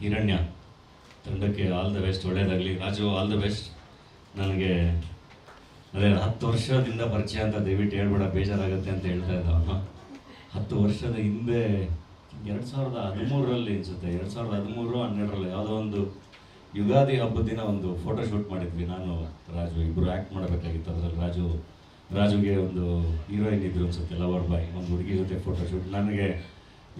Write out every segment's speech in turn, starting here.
ಹಿರಣ್ಯ, ತಂಡಕ್ಕೆ all the best ಒಳ್ಳೆಯದಾಗಲಿ Raju all the best ನನಗೆ ಅದೇ ಹತ್ತು ವರ್ಷದಿಂದ ಪರಿಚಯ ಅಂತ ದಯವಿಟ್ಟು ಹೇಳ್ಬೇಡ, ಬೇಜಾರಾಗುತ್ತೆ ಅಂತ ಹೇಳ್ತಾ ಇದ್ದ ಅವನು. ಹತ್ತು ವರ್ಷದ ಹಿಂದೆ, ಎರಡು ಸಾವಿರದ ಹದಿಮೂರರಲ್ಲಿ ಅನಿಸುತ್ತೆ. ಎರಡು ಸಾವಿರದ ಹದಿಮೂರು, ಹನ್ನೆರಡರಲ್ಲಿ ಯಾವುದೋ ಒಂದು ಯುಗಾದಿ ಹಬ್ಬದ ದಿನ ಒಂದು ಫೋಟೋ ಶೂಟ್ ಮಾಡಿದ್ವಿ ನಾನು, ರಾಜು. ಇಬ್ಬರು ಆ್ಯಕ್ಟ್ ಮಾಡಬೇಕಾಗಿತ್ತು ಅದರಲ್ಲಿ. ರಾಜು, ರಾಜುಗೆ ಒಂದು ಹೀರೋಯಿನ್ ಇದ್ರು ಅನ್ಸುತ್ತೆ ಲವರ್ ಬಾಯ್ ಒಂದು ಹುಡುಗಿ ಜೊತೆ ಫೋಟೋ ಶೂಟ್ ನನಗೆ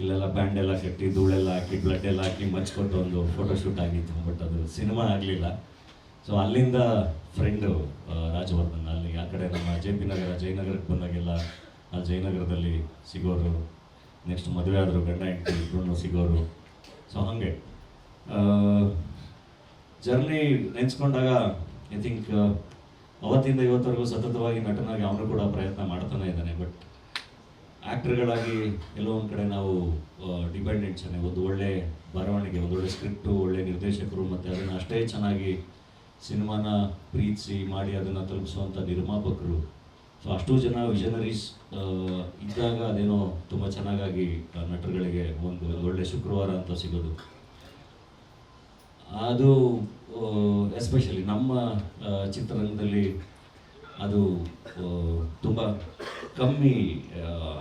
ಇಲ್ಲೆಲ್ಲ ಬ್ಯಾಂಡ್ ಎಲ್ಲ ಕಟ್ಟಿ ಧೂಳೆಲ್ಲ ಹಾಕಿ ಬ್ಲಡ್ ಎಲ್ಲ ಹಾಕಿ ಮಚ್ಕೊಟ್ಟು ಒಂದು ಫೋಟೋ ಶೂಟ್ ಆಗಿತ್ತು. ಬಟ್ ಅದು ಸಿನಿಮಾ ಆಗಲಿಲ್ಲ. ಸೊ ಅಲ್ಲಿಂದ ಫ್ರೆಂಡು ರಾಜವರ್ಧನ್, ಅಲ್ಲಿ ಆ ಕಡೆ ನಮ್ಮ ಜೆ ಪಿ ನಗರ, ಜಯನಗರಕ್ಕೆ ಬಂದಾಗೆಲ್ಲ ಆ ಜಯನಗರದಲ್ಲಿ ಸಿಗೋರು. ನೆಕ್ಸ್ಟ್ ಮದುವೆ ಆದರು ಗಂಡ ಹೆಂಡತಿ ಇಬ್ಬರು ಸಿಗೋರು. ಸೊ ಹಾಗೆ. ಜರ್ನಿ ನೆನೆಸ್ಕೊಂಡಾಗ ಐ ಥಿಂಕ್ ಅವತ್ತಿಂದ ಇವತ್ತವರೆಗೂ ಸತತವಾಗಿ ನಟನಾಗಿ ಅವನು ಕೂಡ ಪ್ರಯತ್ನ ಮಾಡ್ತಾನೆ ಇದ್ದಾನೆ. ಬಟ್ ಆ್ಯಕ್ಟರ್ಗಳಾಗಿ ಒಂದು ಕಡೆ ನಾವು ಡಿಪೆಂಡೆಂಟ್ಸ್ ಒಂದು ಒಳ್ಳೆ ಬರವಣಿಗೆ ಒಂದು ಒಳ್ಳೆ ಸ್ಕ್ರಿಪ್ಟು ಒಳ್ಳೆ ನಿರ್ದೇಶಕರು ಮತ್ತು ಅದನ್ನು ಅಷ್ಟೇ ಚೆನ್ನಾಗಿ ಸಿನಿಮಾನ ಪ್ರೀತಿಸಿ ಮಾಡಿ ಅದನ್ನು ತಲುಪಿಸುವಂಥ ನಿರ್ಮಾಪಕರು. ಸೊ ಅಷ್ಟು ಜನ ವಿಷನರೀಸ್ ಇದ್ದಾಗ ಅದೇನೋ ತುಂಬ ಚೆನ್ನಾಗಾಗಿ ಆ, ನಟರುಗಳಿಗೆ ಒಂದು ಒಳ್ಳೆ ಶುಕ್ರವಾರ ಅಂತ ಸಿಗೋದು. ಅದು ಎಸ್ಪೆಷಲಿ ನಮ್ಮ ಚಿತ್ರರಂಗದಲ್ಲಿ ಅದು ತುಂಬ ಕಮ್ಮಿ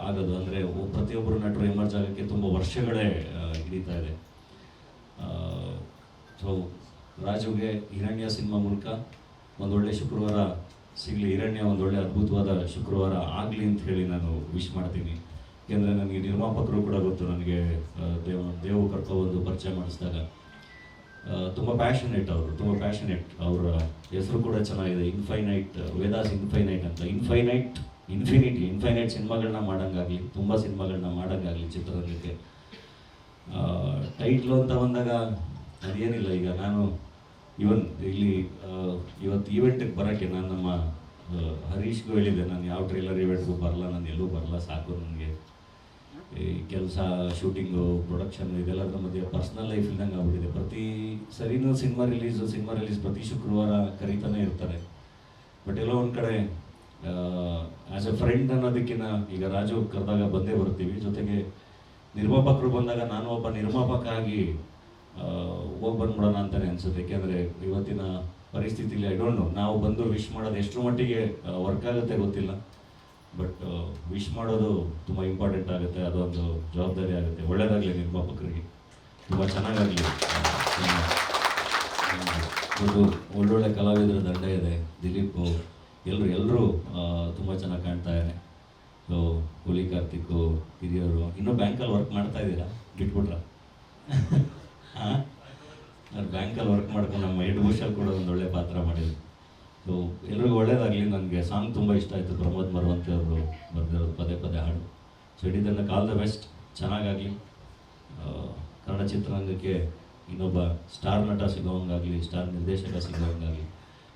ಆಗೋದು ಅಂದರೆ ಪ್ರತಿಯೊಬ್ಬರು ನಟರು ಎಮರ್ಜ್ ಆಗೋಕ್ಕೆ ತುಂಬ ವರ್ಷಗಳೇ ಹಿಡಿತಾ ಇದೆ. ಸೊ ರಾಜುಗೆ ಹಿರಣ್ಯ ಸಿನಿಮಾ ಮೂಲಕ ಒಂದೊಳ್ಳೆ ಶುಕ್ರವಾರ ಸಿಗಲಿ. ಹಿರಣ್ಯ ಒಂದೊಳ್ಳೆ ಅದ್ಭುತವಾದ ಶುಕ್ರವಾರ ಆಗಲಿ ಅಂತ ಹೇಳಿ ನಾನು ವಿಶ್ ಮಾಡ್ತೀನಿ. ಯಾಕೆಂದರೆ ನನಗೆ ನಿರ್ಮಾಪಕರು ಕೂಡ ಗೊತ್ತು ನನಗೆ ದೇವ ದೇವ ದೇವು ಕರ್ಕೊಬಂದು ಪರಿಚಯ ಮಾಡಿಸಿದಾಗ. ತುಂಬ ಪ್ಯಾಷನೇಟ್ ಅವರು, ತುಂಬ ಪ್ಯಾಷನೇಟ್ ಅವರ ಹೆಸರು ಕೂಡ ಚೆನ್ನಾಗಿದೆ. ಇನ್ಫೈನೈಟ್ ವೇದಾಸ್ ಇನ್ಫೈನೈಟ್ ಅಂತ. ಇನ್ಫೈನೈಟ್ ಇನ್ಫಿನಿಟಿ, ಇನ್ಫೈನೈಟ್ ಸಿನಿಮಾಗಳನ್ನ ಮಾಡೋಂಗಾಗಲಿ, ತುಂಬ ಸಿನಿಮಾಗಳನ್ನ ಮಾಡೋಂಗಾಗಲಿ ಚಿತ್ರರಂಗಕ್ಕೆ. ಟೈಟ್ಲು ಅಂತ ಬಂದಾಗ ಅದೇನಿಲ್ಲ, ಈಗ ನಾನು ಇವನ್ ಇಲ್ಲಿ ಇವತ್ತು ಈವೆಂಟಿಗೆ ಬರೋಕ್ಕೆ ನಾನು ನಮ್ಮ ಹರೀಶ್ಗೂ ಹೇಳಿದ್ದೆ, ನಾನು ಯಾವ ಟ್ರೈಲರ್ ಇವೆಂಟ್ಗೂ ಬರಲ್ಲ, ನಾನು ಎಲ್ಲೂ ಬರಲ್ಲ, ಸಾಕು ನನಗೆ. ಈ ಕೆಲಸ ಶೂಟಿಂಗು ಪ್ರೊಡಕ್ಷನ್ ಇದೆಲ್ಲದರ ಮಧ್ಯೆ ಪರ್ಸ್ನಲ್ ಲೈಫ್ ಇಲ್ದಂಗೆ ಆಗ್ಬಿಟ್ಟಿದೆ. ಪ್ರತಿ ಸರಿನೂ ಸಿನಿಮಾ ರಿಲೀಸು ಸಿನಿಮಾ ರಿಲೀಸ್ ಪ್ರತಿ ಶುಕ್ರವಾರ ಕರೀತಾನೆ ಇರ್ತಾರೆ. ಬಟ್ ಎಲ್ಲೋ ಒಂದು ಕಡೆ ಆ್ಯಸ್ ಎ ಫ್ರೆಂಡ್ ಅನ್ನೋದಕ್ಕಿಂತ ಈಗ ರಾಜು ಕರೆದಾಗ ಬಂದೇ ಬರ್ತೀವಿ. ಜೊತೆಗೆ ನಿರ್ಮಾಪಕರು ಬಂದಾಗ ನಾನು ಒಬ್ಬ ನಿರ್ಮಾಪಕ ಆಗಿ ಹೋಗಿ ಬಂದ್ಬಿಡೋಣ ಅಂತಾನೆ ಅನ್ಸುತ್ತೆ. ಯಾಕೆಂದರೆ ಇವತ್ತಿನ ಪರಿಸ್ಥಿತಿಲಿ ಐ ಡೋಂಟ್ ನೋ ನಾವು ಬಂದು ವಿಶ್ ಮಾಡೋದು ಎಷ್ಟರ ಮಟ್ಟಿಗೆ ವರ್ಕ್ ಆಗುತ್ತೆ ಗೊತ್ತಿಲ್ಲ. ಬಟ್ ವಿಶ್ ಮಾಡೋದು ತುಂಬ ಇಂಪಾರ್ಟೆಂಟ್ ಆಗುತ್ತೆ. ಅದೊಂದು ಜವಾಬ್ದಾರಿ ಆಗುತ್ತೆ. ಒಳ್ಳೆಯದಾಗಲಿ ನಿರ್ಮಾಪಕರಿಗೆ. ತುಂಬ ಚೆನ್ನಾಗಾಗಲಿ. ಒಂದು ಒಳ್ಳೊಳ್ಳೆ ಕಲಾವಿದರ ದಂಡ ಇದೆ. ದಿಲೀಪು. ಎಲ್ಲರೂ ಎಲ್ಲರೂ ತುಂಬ ಚೆನ್ನಾಗಿ ಕಾಣ್ತಾ ಇದ್ದಾರೆ ಸೊ ಹುಲಿ ಕಾರ್ತಿಕ್ಕು ಹಿರಿಯರು, ಇನ್ನೂ ಬ್ಯಾಂಕಲ್ಲಿ ವರ್ಕ್ ಮಾಡ್ತಾ ಇದ್ದೀರಾ? ಬಿಟ್ಬಿಟ್ರ? ಹಾಂ ಬ್ಯಾಂಕಲ್ಲಿ ವರ್ಕ್ ಮಾಡ್ಕೊಂಡು ನಮ್ಮ ಹೆಡ್ ಭೂಷಲ್ ಕೂಡ ಒಂದು ಒಳ್ಳೆ ಪಾತ್ರ ಮಾಡಿದ್ರು. ಸೊ ಎಲ್ರಿಗೂ ಒಳ್ಳೇದಾಗಲಿ ನನಗೆ. ಸಾಂಗ್ ತುಂಬ ಇಷ್ಟ ಆಯಿತು. ಪ್ರಮೋದ್ ಮರವಂತಿ ಅವರು ಬರೆದಿರೋದು ಪದೇ ಪದೇ ಹಾಡು. ಸೊ ಇಡೀದನ್ನು ಕಾಲ್ ದ ಬೆಸ್ಟ್ ಚೆನ್ನಾಗಾಗಲಿ. ಕನ್ನಡ ಚಿತ್ರರಂಗಕ್ಕೆ ಇನ್ನೊಬ್ಬ ಸ್ಟಾರ್ ನಟ ಸಿಗೋವಂಗಾಗಲಿ ಸ್ಟಾರ್ ನಿರ್ದೇಶಕ ಸಿಗೋವಂಗಾಗಲಿ.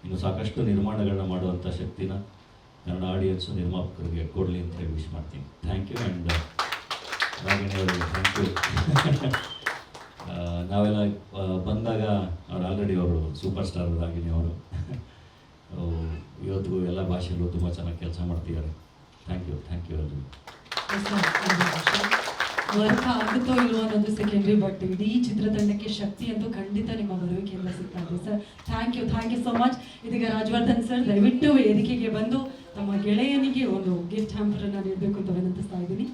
ಇನ್ನು ಸಾಕಷ್ಟು ನಿರ್ಮಾಣಗಳನ್ನ ಮಾಡುವಂಥ ಶಕ್ತಿನ ಕನ್ನಡ ಆಡಿಯನ್ಸು ನಿರ್ಮಾಪಕರಿಗೆ ಕೊಡಲಿ ಅಂತ ಹೇಳಿ ವಿಶ್ ಮಾಡ್ತೀನಿ. Thank you and thank you ನಾವೆಲ್ಲ ಬಂದಾಗ ಅವ್ರು ಆಲ್ರೆಡಿ ಅವರು ಸೂಪರ್ ಸ್ಟಾರ್ ರಾಗಿಣಿ ಅವರು. ಇವತ್ತು ಇವತ್ತಿಗೂ ಎಲ್ಲ ಭಾಷೆಯಲ್ಲೂ ತುಂಬ ಚೆನ್ನಾಗಿ ಕೆಲಸ ಮಾಡ್ತಿದ್ದಾರೆ. ಥ್ಯಾಂಕ್ ಯು ಥ್ಯಾಂಕ್ ಯು ಎಲ್ರಿಗೂ ಅನ್ನೋದು ಬಟ್ ಇಡೀ ಚಿತ್ರತಂಡಕ್ಕೆ ಶಕ್ತಿ ಅಂತೂ ಖಂಡಿತ ನಿಮ್ಮ ಬರುವಿಕೆಯಿಂದ ಸಿಗ್ತಾ ಇದೆ sir thank you thank you so much ಇದೀಗ ರಾಜವರ್ಧನ್ ಸರ್ ದಯವಿಟ್ಟು ವೇದಿಕೆಗೆ ಬಂದು ತಮ್ಮ ಗೆಳೆಯನಿಗೆ ಒಂದು ಗಿಫ್ಟ್ ಹ್ಯಾಂಪರನ್ನು ನೀಡಬೇಕು ಅಂತ ವಿನಂತಿಸ್ತಾ ಇದ್ದೀನಿ.